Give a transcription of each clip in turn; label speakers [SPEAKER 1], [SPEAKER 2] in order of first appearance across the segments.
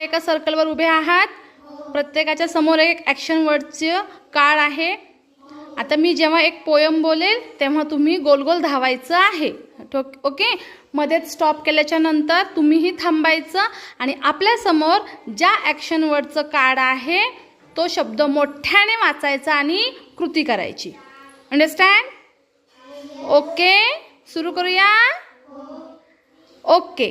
[SPEAKER 1] एका सर्कलवर उभे आहात. प्रत्येकाच्या समोर एक ॲक्शन वर्डचं कार्ड आहे. आता मी जेव्हा एक पोयम बोलेल तेव्हा तुम्ही गोल गोल धावायचं आहे. ठोक ओके मध्येच स्टॉप केल्याच्यानंतर तुम्हीही थांबायचं आणि आपल्यासमोर ज्या ॲक्शन वर्डचं कार्ड आहे तो शब्द मोठ्याने वाचायचा आणि कृती करायची. अंडरस्टँड ओके सुरू करूया? ओके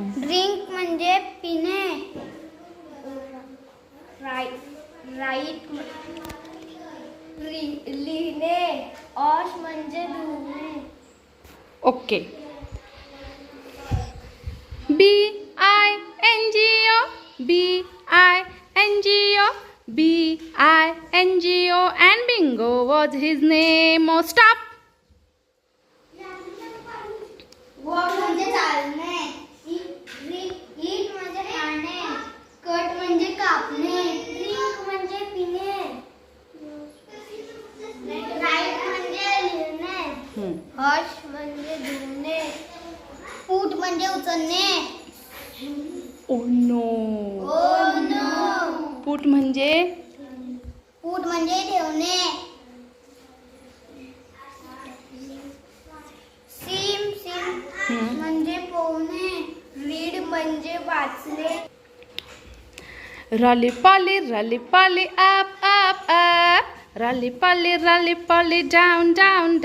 [SPEAKER 2] ड्रिंक मज़े पीने राइट राइट लिहने ऑश मज़े धुने
[SPEAKER 1] okay B I N G O B I N G O B I N G O and Bingo was his name. Oh, stop.
[SPEAKER 2] Yeah,
[SPEAKER 1] Hmm.
[SPEAKER 2] Wash म्हणजे धुणे फूट म्हणजे उचलणे
[SPEAKER 1] Oh.
[SPEAKER 2] Oh no
[SPEAKER 1] Put म्हणजे
[SPEAKER 2] फूट म्हणजे ठेवणे SIM SIM
[SPEAKER 1] Hmm.
[SPEAKER 2] म्हणजे पोहणे read म्हणजे वाचणे
[SPEAKER 1] Rolly polly, rolly polly, up, up, up. Rolly polly, rolly polly, down, down,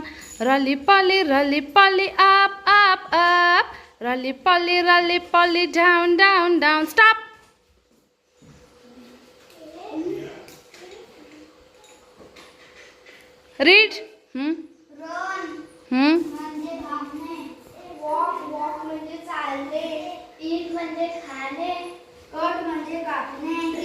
[SPEAKER 1] down. Rolly polly, rolly polly, up, up, up. Rolly polly, rolly polly, down, down, down. Stop. Read. Hmm.
[SPEAKER 2] Run
[SPEAKER 1] Hmm.
[SPEAKER 2] म्हणजे walk walk म्हणजे चालणे ईट म्हणजे खाणे cut म्हणजे कापणे